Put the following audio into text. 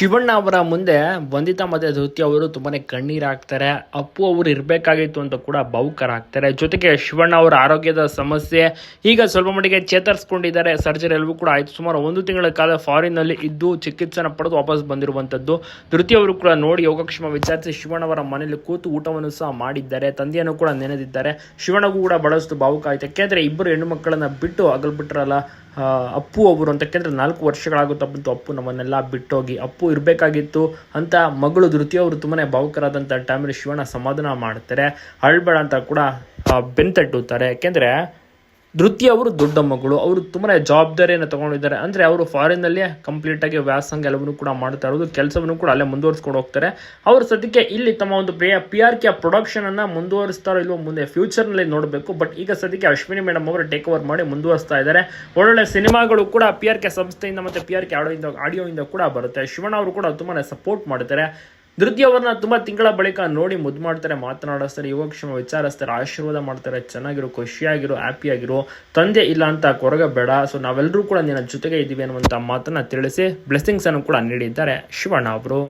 ಶಿವಣ್ಣ ಅವರ ಮುಂದೆ ವಂದಿತಾ ಮತ್ತೆ ಧೃತಿ ಅವರು ತುಂಬಾ ಕಣ್ಣೀರ್ ಹಾಕ್ತಾರೆ. ಅಪ್ಪು ಅವರು ಇರಬೇಕಾಗಿತ್ತು ಅಂತ ಕೂಡ ಭಾವುಕರಾಗ್ತಾರೆ ಜೊತೆಗೆ ಶಿವಣ್ಣ ಅವರ ಆರೋಗ್ಯದ ಸಮಸ್ಯೆ ಈಗ ಸ್ವಲ್ಪ ಮಟ್ಟಿಗೆ ಚೇತರಿಸ್ಕೊಂಡಿದ್ದಾರೆ. ಸರ್ಜರಿ ಎಲ್ಲವೂ ಕೂಡ ಆಯ್ತು. ಸುಮಾರು ಒಂದು ತಿಂಗಳ ಕಾಲ ಫಾರಿನ್ನಲ್ಲಿ ಇದ್ದು ಚಿಕಿತ್ಸೆನ ಪಡೆದು ವಾಪಸ್ ಬಂದಿರುವಂತದ್ದು ಧೃತಿ ಅವರು ಕೂಡ ನೋಡಿ ಯೋಗಕ್ಷೇಮ ವಿಚಾರಿಸಿ ಶಿವಣ್ಣ ಅವರ ಮನೆಯಲ್ಲಿ ಕೂತು ಊಟವನ್ನು ಸಹ ಮಾಡಿದ್ದಾರೆ. ತಂದೆಯನ್ನು ಕೂಡ ನೆನೆದಿದ್ದಾರೆ. ಶಿವಣ್ಣಗೂ ಕೂಡ ಬಹಳಷ್ಟು ಭಾವುಕ ಆಯ್ತು. ಯಾಕೆಂದ್ರೆ ಇಬ್ಬರು ಹೆಣ್ಣು ಮಕ್ಕಳನ್ನ ಬಿಟ್ಟು ಅಗಲ್ಬಿಟ್ರಲ್ಲ ಅಪ್ಪು ಅವರು ಅಂತ ಯಾಕೆಂದ್ರೆ ನಾಲ್ಕು ವರ್ಷಗಳಾಗುತ್ತಾ ಬಂತು ಅಪ್ಪು ನಮ್ಮನ್ನೆಲ್ಲ ಬಿಟ್ಟೋಗಿ. ಅಪ್ಪು ಇರಬೇಕಾಗಿತ್ತು ಅಂತ ಮಗಳು ಧೃತಿ ಅವರು ತುಂಬಾ ಭಾವುಕರಾದಂಥ ಟೈಮಲ್ಲಿ ಶಿವಣ್ಣ ಸಮಾಧಾನ ಮಾಡ್ತಾರೆ. ಅಳ್ಬೇಡ ಅಂತ ಕೂಡ ಬೆನ್ ತಟ್ಟುತ್ತಾರೆ ಯಾಕೆಂದ್ರೆ ಧೃತಿ ಅವರು ದೊಡ್ಡ ಮಗಳು. ಅವರು ತುಂಬಾ ಜವಾಬ್ದಾರಿಯನ್ನು ತಗೊಂಡಿದ್ದಾರೆ. ಅಂದ್ರೆ ಅವರು ಫಾರಿನ್ ಕಂಪ್ಲೀಟಾಗಿ ವ್ಯಾಸಂಗ ಎಲ್ಲವನ್ನು ಕೂಡ ಮಾಡ್ತಾ ಇರೋದು. ಕೆಲಸವನ್ನು ಕೂಡ ಅಲ್ಲೇ ಮುಂದುವರಿಸ್ಕೊಂಡು ಹೋಗ್ತಾರೆ. ಅವರು ಸದ್ಯಕ್ಕೆ ಇಲ್ಲಿ ತಮ್ಮ ಒಂದು ಪಿ ಆರ್ ಕೆ ಪ್ರೊಡಕ್ಷನನ್ನು ಮುಂದುವರಿಸ್ತಾರೋ ಇಲ್ವೋ ಮುಂದೆ ಫ್ಯೂಚರ್ನಲ್ಲಿ ನೋಡಬೇಕು. ಬಟ್ ಈಗ ಸದ್ಯಕ್ಕೆ ಅಶ್ವಿನಿ ಮೇಡಮ್ ಅವರು ಟೇಕ್ ಓವರ್ ಮಾಡಿ ಮುಂದುವರಿಸ್ತಾ ಇದ್ದಾರೆ. ಒಳ್ಳೊಳ್ಳೆ ಸಿನಿಮಾಗಳು ಕೂಡ ಪಿ ಆರ್ ಕೆ ಸಂಸ್ಥೆಯಿಂದ ಮತ್ತೆ ಪಿ ಆರ್ ಕೆ ಆಡಿಯೋ ಆಡಿಯೋಯಿಂದ ಕೂಡ ಬರುತ್ತೆ. ಶಿವಣ್ಣ ಅವರು ಕೂಡ ತುಂಬಾನೇ ಸಪೋರ್ಟ್ ಮಾಡ್ತಾರೆ. ಧೃತಿ ಅವ್ರನ್ನ ತುಂಬಾ ತಿಂಗಳ ಬಳಿಕ ನೋಡಿ ಮುದ್ದು ಮಾಡ್ತಾರೆ ಮಾತನಾಡಿಸ್ತಾರೆ ಯೋಗಕ್ಷೇಮ ವಿಚಾರಿಸ್ತಾರೆ, ಆಶೀರ್ವಾದ ಮಾಡ್ತಾರೆ, ಚೆನ್ನಾಗಿರೋ, ಖುಷಿಯಾಗಿರೋ, ಹ್ಯಾಪಿಯಾಗಿರೋ, ತಂದೆ ಇಲ್ಲ ಅಂತ ಕೊರಗಬೇಡ. ಸೊ ನಾವೆಲ್ಲರೂ ಕೂಡ ನಿನ್ನ ಜೊತೆಗೆ ಇದ್ದೀವಿ ಅನ್ನುವಂಥ ಮಾತನ್ನ ತಿಳಿಸಿ ಬ್ಲೆಸ್ಸಿಂಗ್ಸ್ ಅನ್ನು ಕೂಡ ನೀಡಿದ್ದಾರೆ. ಶಿವಣ್ಣ ಅವರು.